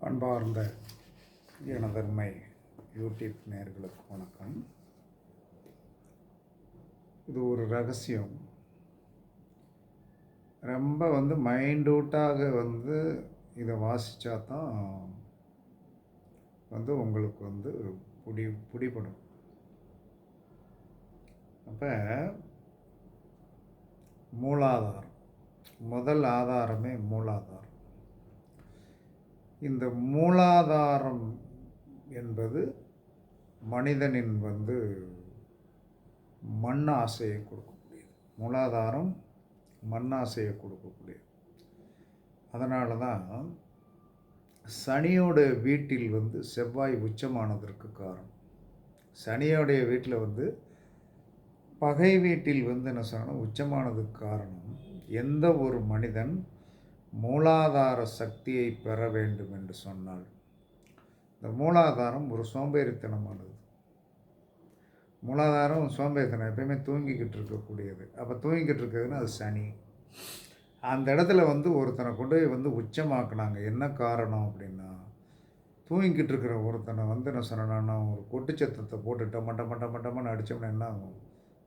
அன்பார்ந்த எனதர்மை யூடியூப் நேர்களுக்கு வணக்கம். இது ஒரு ரகசியம். ரொம்ப வந்து மைண்டூட்டாக வந்து இதை வாசித்தா தான் வந்து உங்களுக்கு வந்து பிடி பிடிபடும். அப்போ மூலாதாரம் முதல் ஆதாரமே மூலாதாரம். இந்த மூலாதாரம் என்பது மனிதனின் வந்து மண் ஆசையை கொடுக்கக்கூடியது. மூலாதாரம் மண் ஆசையை கொடுக்கக்கூடியது. அதனால தான் சனியோட வீட்டில் வந்து செவ்வாய் உச்சமானதற்கு காரணம். சனியோடைய வீட்டில் வந்து பகை வீட்டில் வந்து என்ன சொல்லணும் உச்சமானதுக்கு காரணம் எந்த ஒரு மனிதன் மூலாதார சக்தியை பெற வேண்டும் என்று சொன்னால் இந்த மூலாதாரம் ஒரு சோம்பேறித்தனமானது. மூலாதாரம் சோம்பேறித்தனம் எப்பயுமே தூங்கிக்கிட்டு இருக்கக்கூடியது. அப்போ தூங்கிக்கிட்டு இருக்கிறதுன்னா அது சனி. அந்த இடத்துல வந்து ஒருத்தனை கொண்டு போய் வந்து உச்சமாக்குனாங்க. என்ன காரணம் அப்படின்னா தூங்கிக்கிட்டு இருக்கிற ஒருத்தனை வந்து என்ன சொன்னேன்னா ஒரு கொட்டுச்சத்தத்தை போட்டு டம டம டம அடித்தோம்னா என்ன ஆகும்?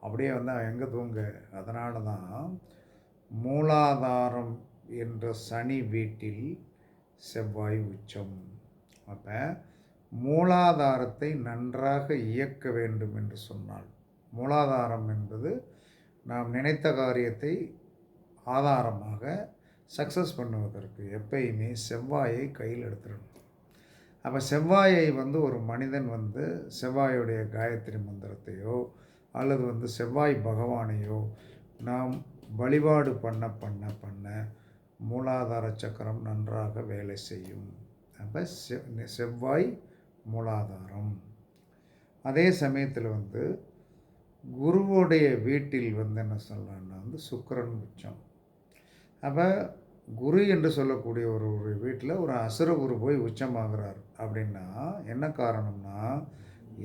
அப்படியே வந்து அவன் எங்கே தூங்க? அதனால தான் மூலாதாரம் என்ற சனி வீட்டில் செவ்வாய் உச்சம். அப்போ மூலாதாரத்தை நன்றாக இயக்க வேண்டும் என்று சொன்னால் மூலாதாரம் என்பது நாம் நினைத்த காரியத்தை ஆதாரமாக சக்ஸஸ் பண்ணுவதற்கு எப்பயுமே செவ்வாயை கையில் எடுத்துடணும். அப்போ செவ்வாயை வந்து ஒரு மனிதன் வந்து செவ்வாயுடைய காயத்ரி மந்திரத்தையோ அல்லது வந்து செவ்வாய் பகவானையோ நாம் வழிபாடு பண்ண பண்ண பண்ண மூலாதார சக்கரம் நன்றாக வேலை செய்யும். அப்போ செவ்வாய் மூலாதாரம். அதே சமயத்தில் வந்து குருவோடைய வீட்டில் வந்து என்ன சொல்லலாம்னா வந்து சுக்கரன் உச்சம். அப்போ குரு என்று சொல்லக்கூடிய ஒரு ஒரு வீட்டில் ஒரு அசுர குரு போய் உச்சமாகிறார். அப்படின்னா என்ன காரணம்னா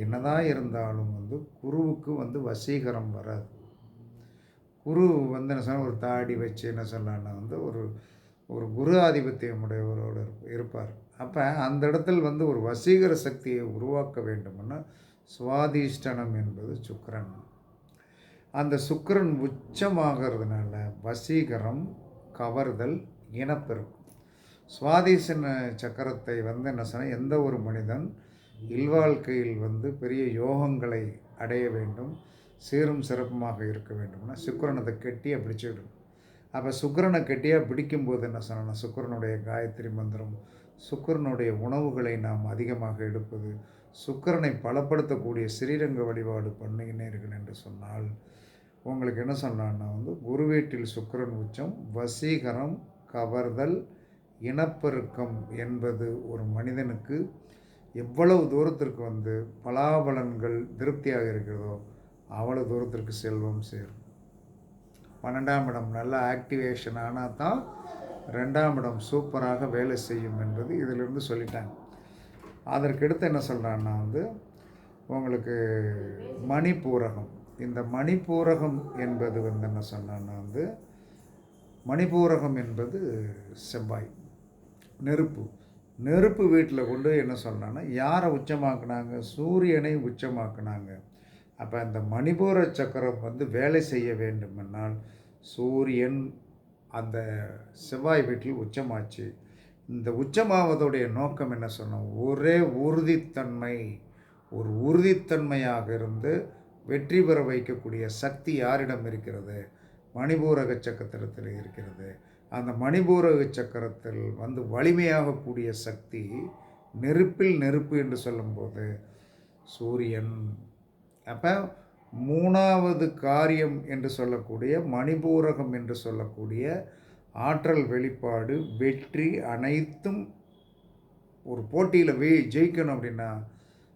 என்னதான் இருந்தாலும் வந்து குருவுக்கு வந்து வசீகரம் வராது. குரு வந்து என்ன சொன்னால் ஒரு தாடி வச்சு என்ன சொல்லலான்னா வந்து ஒரு ஒரு குரு ஆதிபத்தியம் உடையவரோடு இருப்பார். அப்போ அந்த இடத்தில் வந்து ஒரு வசீகர சக்தியை உருவாக்க வேண்டும்னு சுவாதிஷ்டனம் என்பது சுக்கரன். அந்த சுக்கரன் உச்சமாகிறதுனால வசீகரம் கவர்தல் இனப்பெருக்கும் சுவாதிசன சக்கரத்தை வந்து என்ன சொன்னால் எந்த ஒரு மனிதன் இல்வாழ்க்கையில் வந்து பெரிய யோகங்களை அடைய வேண்டும் சீரும் சிறப்புமாக இருக்க வேண்டும்னா சுக்கரனத்தை கெட்டியாக பிடிச்சிடணும் அப்போ சுக்கரனை கெட்டியாக பிடிக்கும்போது என்ன சொன்னால் சுக்கரனுடைய காயத்ரி மந்திரம் சுக்கரனுடைய உணவுகளை நாம் அதிகமாக எடுப்பது சுக்கரனை பலப்படுத்தக்கூடிய ஸ்ரீரங்க வழிபாடு பண்ணினீர்கள் என்று சொன்னால் உங்களுக்கு என்ன சொன்னான்னா வந்து குருவீட்டில் சுக்கரன் உச்சம் வசீகரம் கவர்தல் இனப்பெருக்கம் என்பது ஒரு மனிதனுக்கு எவ்வளவு தூரத்திற்கு வந்து பலாபலன்கள் திருப்தியாக இருக்கிறதோ அவ்வளவு தூரத்திற்கு செல்வம் சேரும் பன்னெண்டாம் இடம் நல்ல ஆக்டிவேஷன் ஆனால் தான் ரெண்டாம் இடம் சூப்பராக வேலை செய்யும் என்பது இதிலிருந்து சொல்லிட்டாங்க. அதற்கடுத்து என்ன சொல்கிறான்னா வந்து உங்களுக்கு மணிப்பூரகம். இந்த மணிப்பூரகம் என்பது வந்து என்ன சொன்னான்னா வந்து மணிப்பூரகம் என்பது செவ்வாய் நெருப்பு. நெருப்பு வீட்டில் கொண்டு என்ன சொன்னான்னா யாரை உச்சமாக்குனாங்க? சூரியனை உச்சமாக்குனாங்க. அப்போ அந்த மணிபூர சக்கரம் வந்து வேலை செய்ய வேண்டுமென்றால் சூரியன் அந்த செவ்வாய் வீட்டில் உச்சமாச்சு. இந்த உச்சமாவதுடைய நோக்கம் என்ன சொன்னோம் ஒரே உறுதித்தன்மை ஒரு உறுதித்தன்மையாக இருந்து வெற்றி பெற வைக்கக்கூடிய சக்தி யாரிடம் இருக்கிறது? மணிபூரக சக்கரத்தில் இருக்கிறது. அந்த மணிபூரக சக்கரத்தில் வந்து வலிமையாகக்கூடிய சக்தி நெருப்பில் நெருப்பு என்று சொல்லும்போது சூரியன் அப்போ மூணாவது காரியம் என்று சொல்லக்கூடிய மணிபூரகம் என்று சொல்லக்கூடிய ஆற்றல் வெளிப்பாடு வெற்றி அனைத்தும் ஒரு போட்டியில் வே ஜெயிக்கணும் அப்படின்னா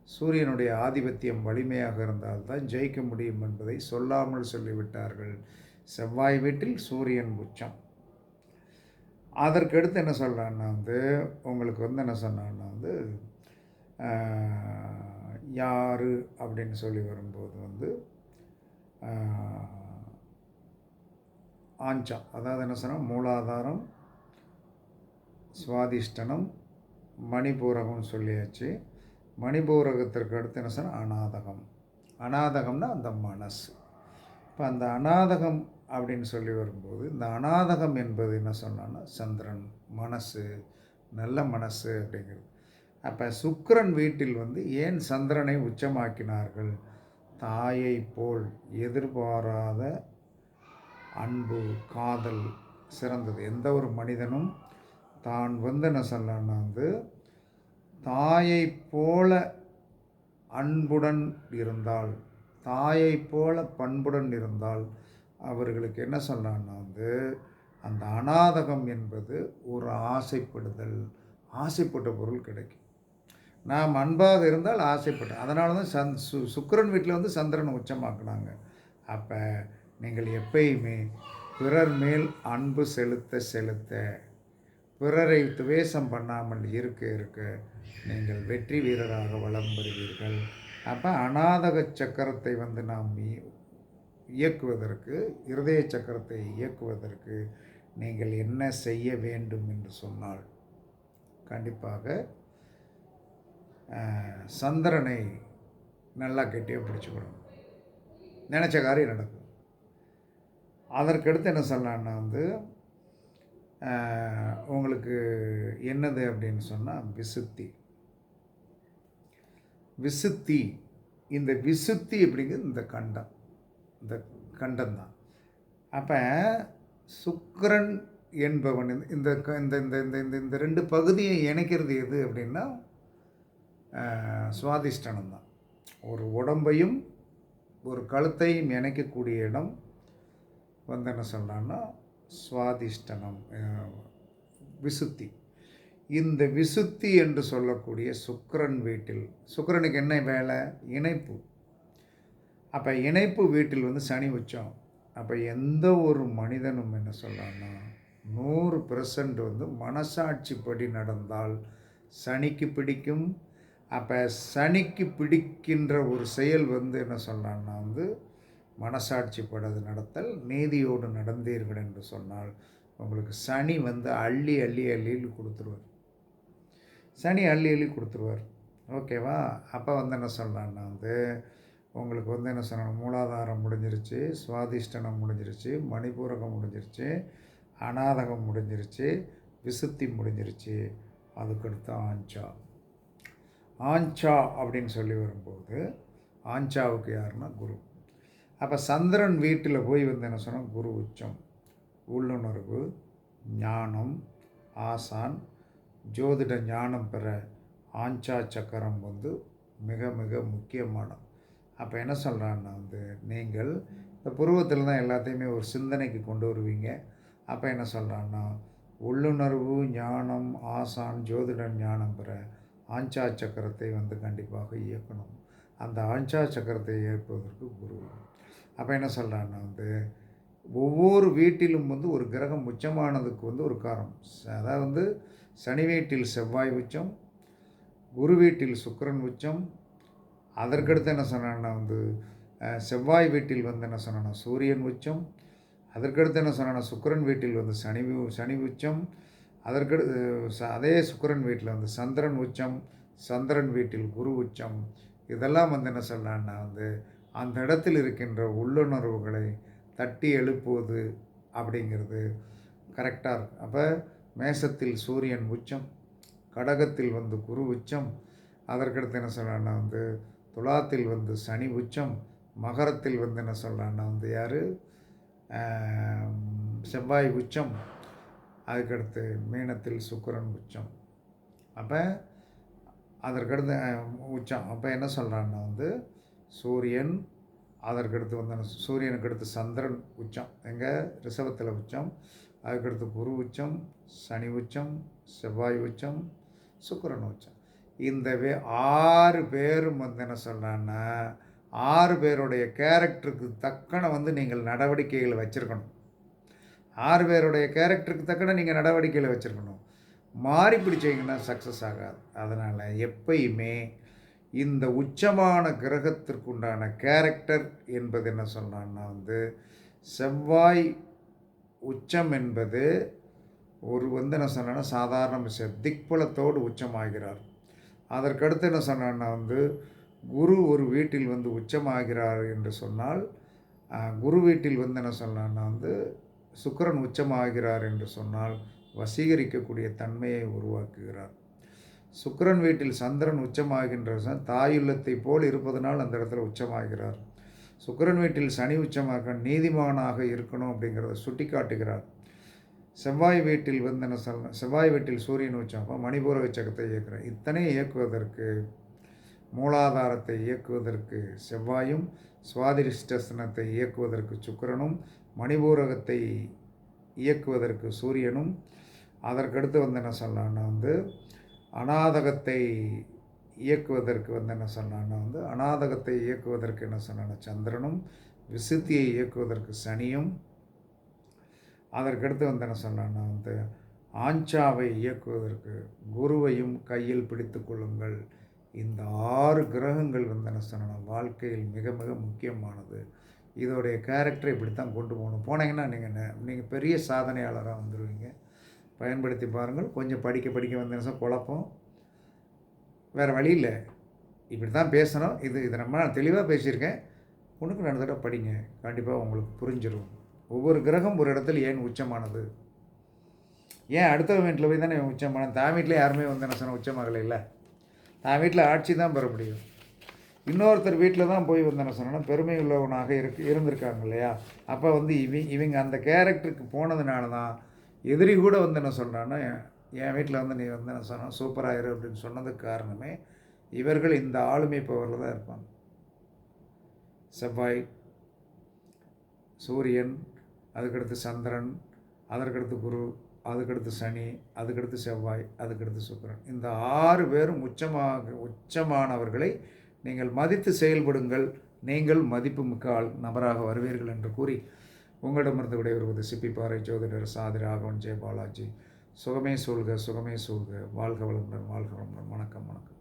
சூரியனுடைய ஆதிபத்தியம் வலிமையாக இருந்தால் தான் ஜெயிக்க முடியும் என்பதை சொல்லாமல் சொல்லிவிட்டார்கள். செவ்வாய் வீட்டில் சூரியன் உச்சம். அதற்கடுத்து என்ன சொல்கிறான்னா வந்து உங்களுக்கு வந்து என்ன சொன்னான்னா வந்து யார் அப்படின்னு சொல்லி வரும்போது வந்து ஆஞ்சா. அதாவது என்ன சொன்னால் மூலாதாரம் சுவாதிஷ்டனம் மணிபூரகம்னு சொல்லியாச்சு. மணிபூரகத்திற்கு அடுத்து என்ன சொன்னால் அநாதகம். அநாதகம்னா அந்த மனசு. இப்போ அந்த அநாதகம் அப்படின்னு சொல்லி வரும்போது இந்த அநாதகம் என்பது என்ன சொன்னான்னா சந்திரன் மனசு நல்ல மனசு அப்படிங்கிறது. அப்போ சுக்கரன் வீட்டில் வந்து ஏன் சந்திரனை உச்சமாக்கினார்கள்? தாயை போல் எதிர்பாராத அன்பு காதல் சிறந்தது. எந்த ஒரு மனிதனும் தான் வந்து என்ன சொல்லணும்னா வந்து தாயை போல அன்புடன் இருந்தால் தாயை போல பண்புடன் இருந்தால் அவர்களுக்கு என்ன சொல்லலாம்னா வந்து அந்த அநாதகம் என்பது ஒரு ஆசைப்படுதல் ஆசைப்பட்ட பொருள் கிடைக்கும். நாம் அன்பாக இருந்தால் ஆசைப்பட்டேன் அதனால தான் சந் சு சுக்கரன் வீட்டில் வந்து சந்திரன் உச்சமாக்குனாங்க. அப்போ நீங்கள் எப்பயுமே பிறர் மேல் அன்பு செலுத்த செலுத்த பிறரை துவேஷம் பண்ணாமல் இருக்க இருக்க நீங்கள் வெற்றி வீரராக வலம் பெறுவீர்கள். அப்போ அநாதக சக்கரத்தை வந்து நாம் இயக்குவதற்கு இருதய சக்கரத்தை இயக்குவதற்கு நீங்கள் என்ன செய்ய வேண்டும் என்று சொன்னால் கண்டிப்பாக சந்திரனை நல்லா கெட்டியாக பிடிச்சிக்கணும். நினச்ச காரியம் நடக்கும். அதற்கடுத்து என்ன சொல்லலான்னா வந்து உங்களுக்கு என்னது அப்படின்னு சொன்னால் விசுத்தி. விசுத்தி இந்த விசுத்தி அப்படிங்கிறது இந்த கண்டம். இந்த கண்டம் தான் அப்போ சுக்கரன் என்பவன் இந்த- இந்த க- இந்த இந்த இந்த இந்த இந்த ரெண்டு பகுதியை இணைக்கிறது எது அப்படின்னா சுவாதிஷ்டனம் தான். ஒரு உடம்பையும் ஒரு கழுத்தையும் இணைக்கக்கூடிய இடம் வந்து என்ன சொல்கிறான்னா சுவாதிஷ்டனம் விசுத்தி. இந்த விசுத்தி என்று சொல்லக்கூடிய சுக்கரன் வீட்டில் சுக்கரனுக்கு என்ன வேலை? இணைப்பு. அப்போ இணைப்பு வீட்டில் வந்து சனி உச்சம். அப்போ எந்த ஒரு மனிதனும் என்ன சொல்கிறான்னா நூறு பெர்சன்ட் வந்து மனசாட்சிப்படி நடந்தால் சனிக்கு பிடிக்கும் அப்போ சனிக்கு பிடிக்கின்ற ஒரு செயல் வந்து என்ன சொல்லலாம்னா வந்து மனசாட்சிப்படது நடத்தல் நீதியோடு நடந்தீர்கள் என்று சொன்னால் உங்களுக்கு சனி வந்து அள்ளி அள்ளி அள்ளி கொடுத்துருவார். சனி அள்ளி அள்ளி கொடுத்துருவார். ஓகேவா அப்போ வந்து என்ன சொல்லலான்னா வந்து உங்களுக்கு வந்து என்ன சொல்லணும்? மூலாதாரம் முடிஞ்சிருச்சு சுவாதிஷ்டனம் முடிஞ்சிருச்சு மணிபூரகம் முடிஞ்சிருச்சு அநாதகம் முடிஞ்சிருச்சு விசுத்தி முடிஞ்சிருச்சு. அதுக்கடுத்து ஆஞ்சா. ஆஞ்சா அப்படின்னு சொல்லி வரும்போது ஆஞ்சாவுக்கு யாருன்னா குரு. அப்போ சந்திரன் வீட்டில் போய் வந்து என்ன சொன்னால் குரு உச்சம் உள்ளுணர்வு ஞானம் ஆசான் ஜோதிட ஞானம் பெற ஆஞ்சா சக்கரம் வந்து மிக மிக முக்கியமானது. அப்போ என்ன சொல்கிறான்னா வந்து நீங்கள் இந்த புருவத்தில் தான் எல்லாத்தையுமே ஒரு சிந்தனைக்கு கொண்டு வருவீங்க. அப்போ என்ன சொல்கிறான்னா உள்ளுணர்வு ஞானம் ஆசான் ஜோதிட ஞானம் பெற ஆஞ்சா சக்கரத்தை வந்து கண்டிப்பாக இயக்கணும். அந்த ஆஞ்சா சக்கரத்தை இயக்குவதற்கு குரு. அப்போ என்ன சொல்கிறான்னா வந்து ஒவ்வொரு வீட்டிலும் வந்து ஒரு கிரகம் உச்சமானதுக்கு வந்து ஒரு காரணம். அதாவது வந்து சனி வீட்டில் செவ்வாய் உச்சம் குரு வீட்டில் சுக்கிரன் உச்சம். அதற்கடுத்து என்ன சொன்னான்னா வந்து செவ்வாய் வீட்டில் வந்து என்ன சொன்னான்னா சூரியன் உச்சம். அதற்கடுத்து என்ன சொன்னான்னா சுக்கிரன் வீட்டில் வந்து சனி சனி உச்சம். அதற்கடு ச- அதே சுக்கிரன் வீட்டில் வந்து சந்திரன் உச்சம் சந்திரன் வீட்டில் குரு உச்சம் இதெல்லாம் வந்து என்ன சொல்லலான்னா வந்து அந்த இடத்தில் இருக்கின்ற உள்ளுணர்வுகளை தட்டி எழுப்புவது அப்படிங்கிறது கரெக்டாக இருக்கும் அப்போ மேசத்தில் சூரியன் உச்சம் கடகத்தில் வந்து குரு உச்சம் அதற்கடுத்து என்ன சொல்லலாம்னா வந்து துலாத்தில் வந்து சனி உச்சம் மகரத்தில் வந்து என்ன சொல்லலாம்னா வந்து யார்? செவ்வாய் உச்சம் அதுக்கடுத்து மீனத்தில் சுக்கிரன் உச்சம். அப்போ அதற்கடுத்து உச்சம். அப்போ என்ன சொல்கிறான்னா வந்து சூரியன் அதற்கடுத்து வந்து சூரியனுக்கு அடுத்து சந்திரன் உச்சம். எங்கே? ரிஷபத்தில் உச்சம். அதுக்கடுத்து குரு உச்சம் சனி உச்சம் செவ்வாய் உச்சம் சுக்கிரன் உச்சம். இந்த வே ஆறு பேரும் வந்து என்ன சொல்கிறான்னா ஆறு பேருடைய கேரக்டருக்கு தக்கன வந்து நீங்கள் நடவடிக்கைகளை வச்சுருக்கணும். ஆறு பேருடைய கேரக்டருக்கு தக்கன நீங்கள் நடவடிக்கைகளை வச்சுருக்கணும். மாறி பிடிச்சீங்கன்னா சக்ஸஸ் ஆகாது. அதனால் எப்பயுமே இந்த உச்சமான கிரகத்திற்குண்டான கேரக்டர் என்பது என்ன சொல்லலாம்னா வந்து செவ்வாய் உச்சம் என்பது ஒரு வந்து என்ன சொன்னேன்னா சாதாரண விஷயம். திக்பலத்தோடு உச்சமாகிறார். அதற்கடுத்து என்ன சொன்னேன்னா வந்து குரு ஒரு வீட்டில் வந்து உச்சமாகிறார் என்று சொன்னால் குரு வீட்டில் வந்து என்ன சொன்னான்னா வந்து சுக்கிரன் உச்சமாகிறார் என்று சொன்னால் வசீகரிக்கக்கூடிய தன்மையை உருவாக்குகிறார். சுக்கிரன் வீட்டில் சந்திரன் உச்சமாகின்ற தாயுள்ளத்தை போல் இருப்பதனால் அந்த இடத்துல உச்சமாகிறார். சுக்கிரன் வீட்டில் சனி உச்சமாக நீதிமானாக இருக்கணும் அப்படிங்கிறத சுட்டி காட்டுகிறார் செவ்வாய் வீட்டில் வந்து என்ன சொல்ல செவ்வாய் வீட்டில் சூரியன் உச்சம். அப்போ மணிபூரக இயக்குகிறார் இத்தனை இயக்குவதற்கு மூலாதாரத்தை இயக்குவதற்கு செவ்வாயும் சுவாதிஷ்டசனத்தை இயக்குவதற்கு சுக்கிரனும் மணிபூரகத்தை இயக்குவதற்கு சூரியனும் அதற்கடுத்து வந்து என்ன சொன்னான்னா வந்து அநாதகத்தை இயக்குவதற்கு வந்து என்ன சொன்னான்னா வந்து அநாதகத்தை இயக்குவதற்கு என்ன சொன்னான்னா சந்திரனும் விசுத்தியை இயக்குவதற்கு சனியும் அதற்கடுத்து வந்து என்ன சொன்னான்னா வந்து ஆஞ்சாவை இயக்குவதற்கு குருவையும் கையில் பிடித்து கொள்ளுங்கள். இந்த ஆறு கிரகங்கள் வந்து என்ன சொன்னா வாழ்க்கையில் மிக மிக முக்கியமானது. இதோடைய கேரக்டரை இப்படி தான் கொண்டு போகணும். போனீங்கன்னா நீங்கள் நீங்கள் பெரிய சாதனையாளராக வந்துடுவீங்க பயன்படுத்தி பாருங்கள். கொஞ்சம் படிக்க படிக்க வந்து என்ன குழப்பம். வேறு வழி இல்லை. இப்படி தான் பேசணும். இது இதை நம்ம நான் தெளிவாக பேசியிருக்கேன். உனக்கு ரெண்டு தடவை படிங்க. கண்டிப்பாக உங்களுக்கு புரிஞ்சிடும் ஒவ்வொரு கிரகம் ஒரு இடத்துல ஏன் உச்சமானது? ஏன் அடுத்த வீட்டில் போய் தானே உச்சமானது? தான் வீட்டில் யாருமே வந்து என்ன சொன்ன உச்சமாகலை இல்லை தான் வீட்டில் ஆட்சி தான் பெற முடியும். இன்னொருத்தர் வீட்டில் தான் போய் வந்து என்ன சொன்னோன்னா பெருமை உள்ளவனாக இருக்கு இருந்திருக்காங்க இல்லையா? அப்போ வந்து இவங்க இவங்க அந்த கேரக்டருக்கு போனதுனால தான் எதிரி கூட வந்து என்ன சொல்கிறான்னா என் வீட்டில் வந்து நீ வந்து என்ன சொன்ன சூப்பராக இரு அப்படின்னு சொன்னதுக்கு காரணமே இவர்கள் இந்த ஆளுமை பவரில் தான் இருப்பாங்க. செவ்வாய் சூரியன் அதுக்கடுத்து சந்திரன் அதற்கடுத்து குரு அதுக்கடுத்து சனி அதுக்கடுத்து செவ்வாய் அதுக்கடுத்து சுக்கரன். இந்த ஆறு பேரும் உச்சமாக உச்சமானவர்களை நீங்கள் மதித்து செயல்படுங்கள். நீங்கள் மதிப்புமிக்க ஆள் நபராக வருவீர்கள் என்று கூறி உங்களிடமிருந்து விடைபெறுவது சிப்பிப்பாறை ஜோதிடர் சாதி ராகவன் ஜெய பாலாஜி சுகமே சூழ்க சுகமே சூழ்க. வாழ்க வளமுடன் வாழ்க வளமுடன். வணக்கம் வணக்கம்.